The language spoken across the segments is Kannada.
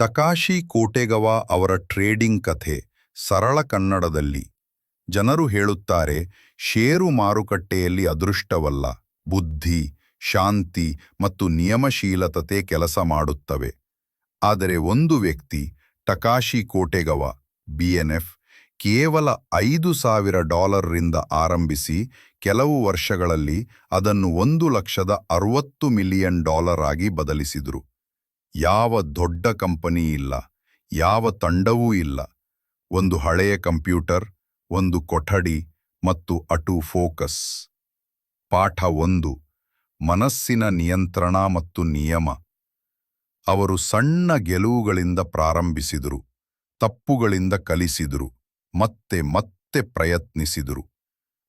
ಟಕಾಶಿ ಕೋಟೆಗವ ಅವರ ಟ್ರೇಡಿಂಗ್ ಕಥೆ ಸರಳ ಕನ್ನಡದಲ್ಲಿ. ಜನರು ಹೇಳುತ್ತಾರೆ ಷೇರು ಮಾರುಕಟ್ಟೆಯಲ್ಲಿ ಅದೃಷ್ಟವಲ್ಲ. ಬುದ್ಧಿ, ಶಾಂತಿ ಮತ್ತು ನಿಯಮಶೀಲತತೆ ಕೆಲಸ ಮಾಡುತ್ತವೆ. ಆದರೆ ಒಂದು ವ್ಯಕ್ತಿ ಟಕಾಶಿ ಕೋಟೆಗವ ಬಿಎನ್ಎಫ್ ಕೇವಲ ಐದು ಸಾವಿರ ಡಾಲರ್ರಿಂದ ಆರಂಭಿಸಿ ಕೆಲವು ವರ್ಷಗಳಲ್ಲಿ ಅದನ್ನು ಒಂದು ಲಕ್ಷದ ಅರವತ್ತು ಮಿಲಿಯನ್ ಡಾಲರ್ ಆಗಿ ಬದಲಿಸಿದರು. ಯಾವ ದೊಡ್ಡ ಕಂಪನಿ ಇಲ್ಲ, ಯಾವ ತಂಡವೂ ಇಲ್ಲ. ಒಂದು ಹಳೆಯ ಕಂಪ್ಯೂಟರ್, ಒಂದು ಕೊಠಡಿ ಮತ್ತು ಅಟು ಫೋಕಸ್. ಪಾಠ ಒಂದು, ಮನಸ್ಸಿನ ನಿಯಂತ್ರಣ ಮತ್ತು ನಿಯಮ. ಅವರು ಸಣ್ಣ ಗೆಲುವುಗಳಿಂದ ಪ್ರಾರಂಭಿಸಿದರು, ತಪ್ಪುಗಳಿಂದ ಕಲಿಸಿದರು, ಮತ್ತೆ ಮತ್ತೆ ಪ್ರಯತ್ನಿಸಿದರು.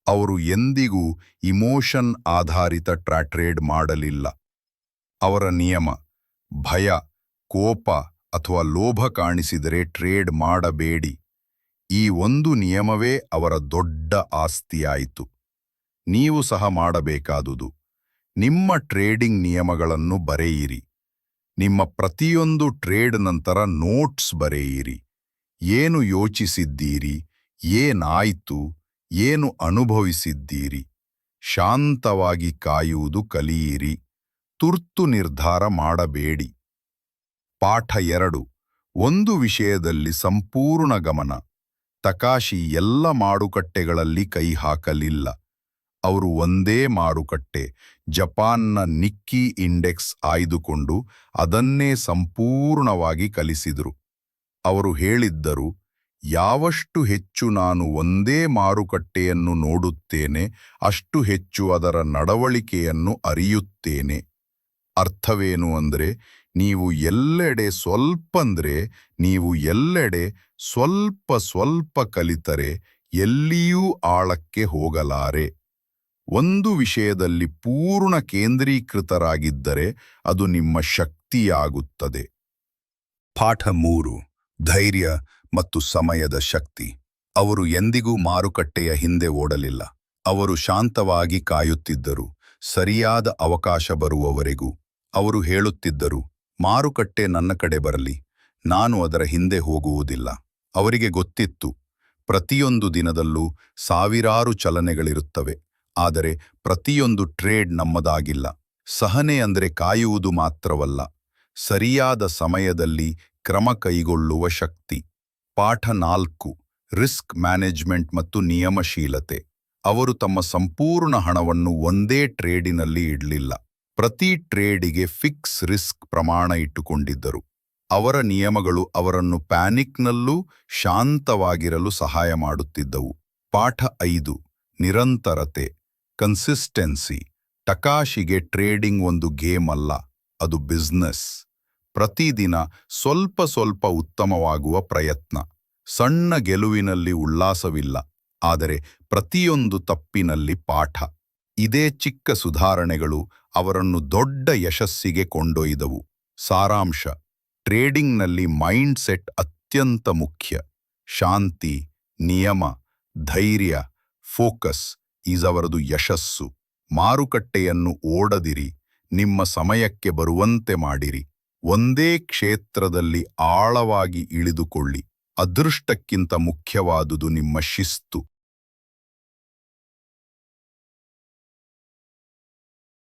ಅವರು ಎಂದಿಗೂ ಇಮೋಷನ್ ಆಧಾರಿತ ಟ್ರಾಟ್ರೇಡ್ ಮಾಡಲಿಲ್ಲ. ಅವರ ನಿಯಮ ಭಯ, ಕೋಪ ಅಥವಾ ಲೋಭ ಕಾಣಿಸಿದರೆ ಟ್ರೇಡ್ ಮಾಡಬೇಡಿ. ಈ ಒಂದು ನಿಯಮವೇ ಅವರ ದೊಡ್ಡ ಆಸ್ತಿಯಾಯಿತು. ನೀವು ಸಹ ಮಾಡಬೇಕಾದುದು. ನಿಮ್ಮ ಟ್ರೇಡಿಂಗ್ ನಿಯಮಗಳನ್ನು ಬರೆಯಿರಿ. ನಿಮ್ಮ ಪ್ರತಿಯೊಂದು ಟ್ರೇಡ್ ನಂತರ ನೋಟ್ಸ್ ಬರೆಯಿರಿ. ಏನು ಯೋಚಿಸಿದ್ದೀರಿ? ಏನಾಯಿತು? ಏನು ಅನುಭವಿಸಿದ್ದೀರಿ? ಶಾಂತವಾಗಿ ಕಾಯುವುದು ಕಲಿಯಿರಿ. ತುರ್ತು ನಿರ್ಧಾರ ಮಾಡಬೇಡಿ. ಪಾಠ ಎರಡು. ಒಂದು ವಿಷಯದಲ್ಲಿ ಸಂಪೂರ್ಣ ಗಮನ. ತಕಾಶಿ ಎಲ್ಲ ಮಾರುಕಟ್ಟೆಗಳಲ್ಲಿ ಕೈ ಹಾಕಲಿಲ್ಲ. ಅವರು ಒಂದೇ ಮಾರುಕಟ್ಟೆ, ಜಪಾನ್ನ ನಿಕ್ಕಿ ಇಂಡೆಕ್ಸ್ ಆಯ್ದುಕೊಂಡು ಅದನ್ನೇ ಸಂಪೂರ್ಣವಾಗಿ ಕಲಿಸಿದರು. ಅವರು ಹೇಳಿದ್ದರು, ಯಾವಷ್ಟು ಹೆಚ್ಚು ನಾನು ಒಂದೇ ಮಾರುಕಟ್ಟೆಯನ್ನು ನೋಡುತ್ತೇನೆ, ಅಷ್ಟು ಹೆಚ್ಚು ಅದರ ನಡವಳಿಕೆಯನ್ನು ಅರಿಯುತ್ತೇನೆ. ಅರ್ಥವೇನು ಅಂದರೆ ನೀವು ಎಲ್ಲೆಡೆ ಸ್ವಲ್ಪಂದ್ರೆ ನೀವು ಎಲ್ಲೆಡೆ ಸ್ವಲ್ಪ ಸ್ವಲ್ಪ ಕಲಿತರೆ ಎಲ್ಲಿಯೂ ಆಳಕ್ಕೆ ಹೋಗಲಾರೆ. ಒಂದು ವಿಷಯದಲ್ಲಿ ಪೂರ್ಣ ಕೇಂದ್ರೀಕೃತರಾಗಿದ್ದರೆ ಅದು ನಿಮ್ಮ ಶಕ್ತಿಯಾಗುತ್ತದೆ. ಪಾಠ ಮೂರು, ಧೈರ್ಯ ಮತ್ತು ಸಮಯದ ಶಕ್ತಿ. ಅವರು ಎಂದಿಗೂ ಮಾರುಕಟ್ಟೆಯ ಹಿಂದೆ ಓಡಲಿಲ್ಲ. ಅವರು ಶಾಂತವಾಗಿ ಕಾಯುತ್ತಿದ್ದರು. ಸರಿಯಾದ ಅವಕಾಶ ಬರುವವರೆಗೂ. ಅವರು ಹೇಳುತ್ತಿದ್ದರು, ಮಾರುಕಟ್ಟೆ ನನ್ನ ಕಡೆ ಬರಲಿ, ನಾನು ಅದರ ಹಿಂದೆ ಹೋಗುವುದಿಲ್ಲ. ಅವರಿಗೆ ಗೊತ್ತಿತ್ತು, ಪ್ರತಿಯೊಂದು ದಿನದಲ್ಲೂ ಸಾವಿರಾರು ಚಲನೆಗಳಿರುತ್ತವೆ, ಆದರೆ ಪ್ರತಿಯೊಂದು ಟ್ರೇಡ್ ನಮ್ಮದಾಗಿಲ್ಲ. ಸಹನೆ ಅಂದರೆ ಕಾಯುವುದು ಮಾತ್ರವಲ್ಲ, ಸರಿಯಾದ ಸಮಯದಲ್ಲಿ ಕ್ರಮ ಕೈಗೊಳ್ಳುವ ಶಕ್ತಿ. ಪಾಠ ನಾಲ್ಕು, ರಿಸ್ಕ್ ಮ್ಯಾನೇಜ್ಮೆಂಟ್ ಮತ್ತು ನಿಯಮಶೀಲತೆ. ಅವರು ತಮ್ಮ ಸಂಪೂರ್ಣ ಹಣವನ್ನು ಒಂದೇ ಟ್ರೇಡಿನಲ್ಲಿ ಇಡಲಿಲ್ಲ. ಪ್ರತಿ ಟ್ರೇಡಿಗೆ ಫಿಕ್ಸ್ ರಿಸ್ಕ್ ಪ್ರಮಾಣ ಇಟ್ಟುಕೊಂಡಿದ್ದರು. ಅವರ ನಿಯಮಗಳು ಅವರನ್ನು ಪ್ಯಾನಿಕ್ನಲ್ಲೂ ಶಾಂತವಾಗಿರಲು ಸಹಾಯ ಮಾಡುತ್ತಿದ್ದವು. ಪಾಠ ಐದು, ನಿರಂತರತೆ, ಕನ್ಸಿಸ್ಟೆನ್ಸಿ, ಟಕಾಶಿಗೆ ಟ್ರೇಡಿಂಗ್ ಒಂದು ಗೇಮ್ ಅಲ್ಲ, ಅದು ಬಿಸ್ನೆಸ್. ಪ್ರತಿದಿನ ಸ್ವಲ್ಪ ಸ್ವಲ್ಪ ಉತ್ತಮವಾಗುವ ಪ್ರಯತ್ನ. ಸಣ್ಣ ಗೆಲುವಿನಲ್ಲಿ ಉಲ್ಲಾಸವಿಲ್ಲ, ಆದರೆ ಪ್ರತಿಯೊಂದು ತಪ್ಪಿನಲ್ಲಿ ಪಾಠ. ಇದೇ ಚಿಕ್ಕ ಸುಧಾರಣೆಗಳು ಅವರನ್ನು ದೊಡ್ಡ ಯಶಸ್ಸಿಗೆ ಕೊಂಡೊಯ್ದವು. ಸಾರಾಂಶ. ಟ್ರೇಡಿಂಗ್ನಲ್ಲಿ ಮೈಂಡ್ ಸೆಟ್ ಅತ್ಯಂತ ಮುಖ್ಯ. ಶಾಂತಿ, ನಿಯಮ, ಧೈರ್ಯ, ಫೋಕಸ್ ಈಸ್ ಅವರದು ಯಶಸ್ಸು. ಮಾರುಕಟ್ಟೆಯನ್ನು ಓಡದಿರಿ, ನಿಮ್ಮ ಸಮಯಕ್ಕೆ ಬರುವಂತೆ ಮಾಡಿರಿ. ಒಂದೇ ಕ್ಷೇತ್ರದಲ್ಲಿ ಆಳವಾಗಿ ಇಳಿದುಕೊಳ್ಳಿ. ಅದೃಷ್ಟಕ್ಕಿಂತ ಮುಖ್ಯವಾದುದು ನಿಮ್ಮ ಶಿಸ್ತು.